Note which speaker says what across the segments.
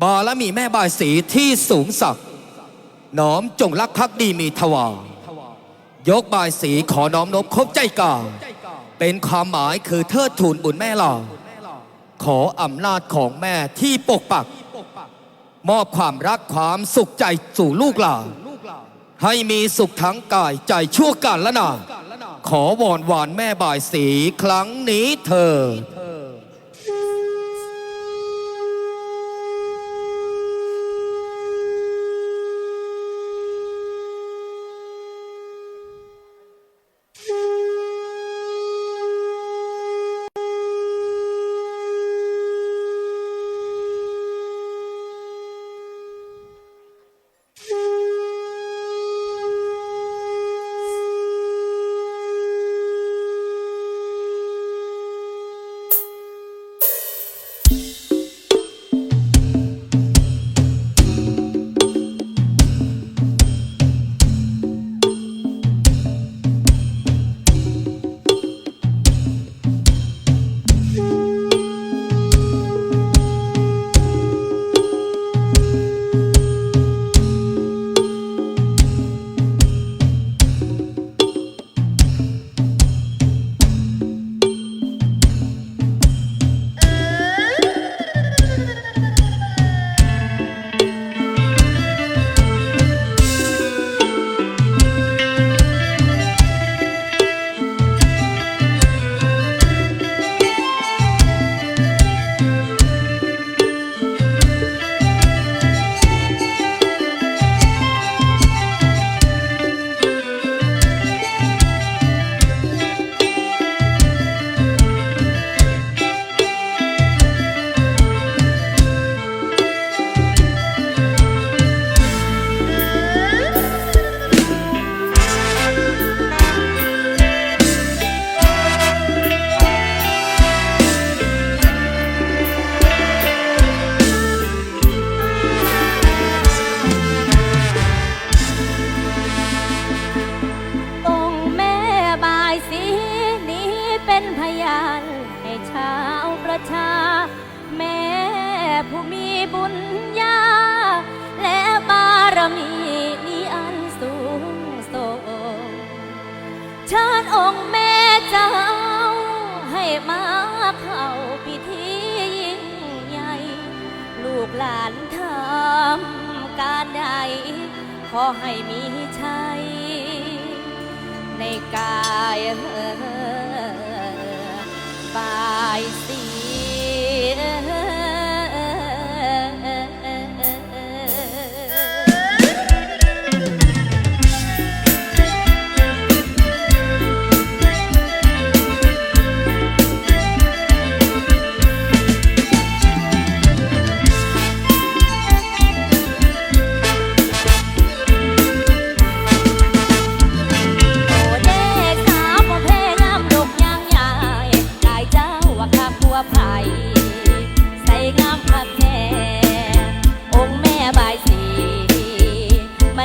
Speaker 1: บารมีแม่บายสีที่สูงสักน้อมจงรักภักดีมีทวายกบายสีขอน้อมนบครบใจกาเป็นความหมายคือเทิดทูนบุญแม่หลาขออำนาจของแม่ที่ปกปัก มอบความรักความสุขใจสู่ลูกหลานให้มีสุขทั้งกายใจชั่วกันละนาขอวอนวานแม่บายสีครั้งนี้เธอ
Speaker 2: ประชา แม่ผู้มีบุญญา และบารมีนี้อันสูงส่งเชิญองค์แม่เจ้า ให้มาเข้าพิธียิ่งใหญ่ ลูกหลานทำการใด ขอให้มีชัย ในกายบ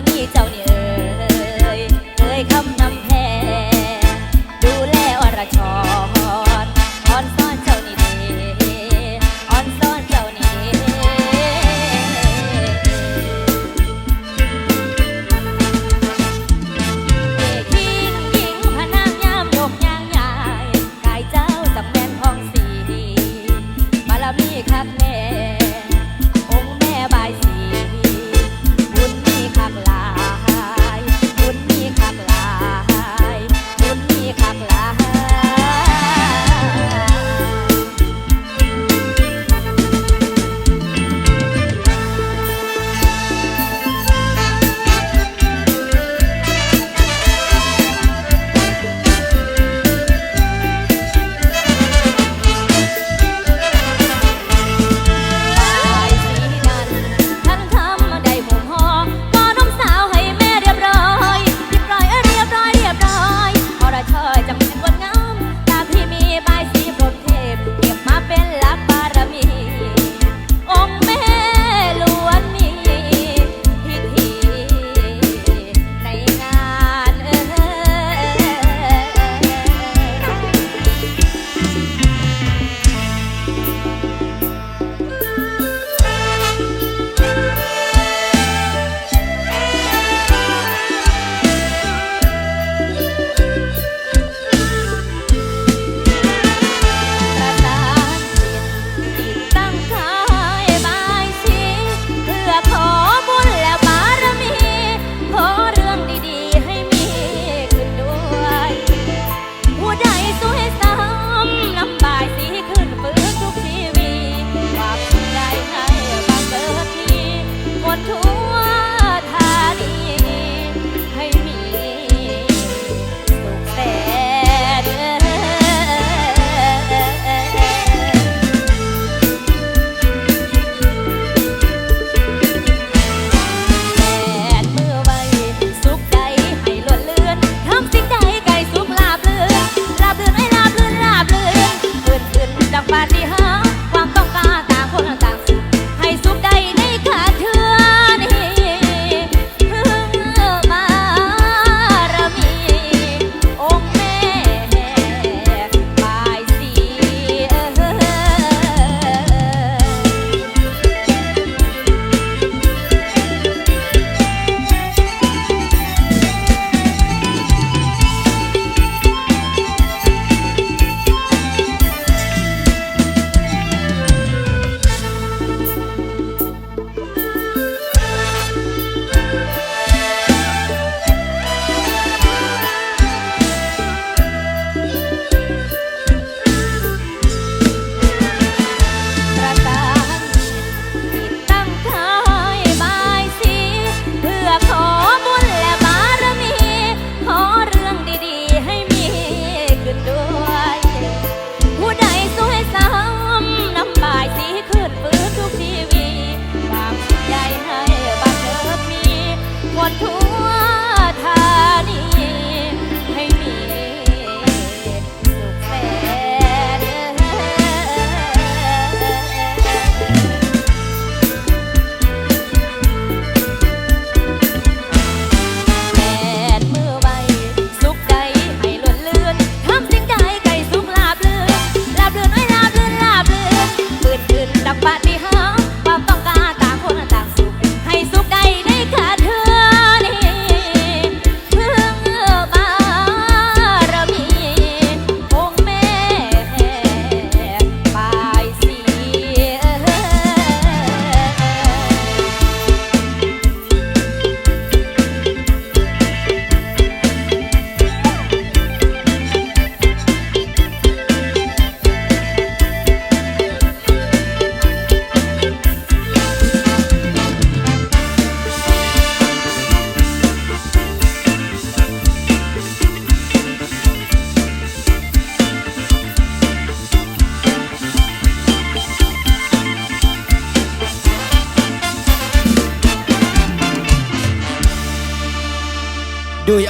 Speaker 2: มีเจ้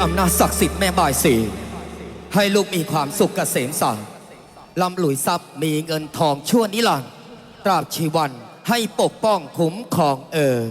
Speaker 1: อำนาจศักดิ์สิทธิ์แม่บ่ายสีให้ลูกมีความสุขเกษมสันลำหลุยทรัพย์มีเงินทองชั่วนิรันดร์ตราบชีวันให้ปกป้องคุ้มครองเออ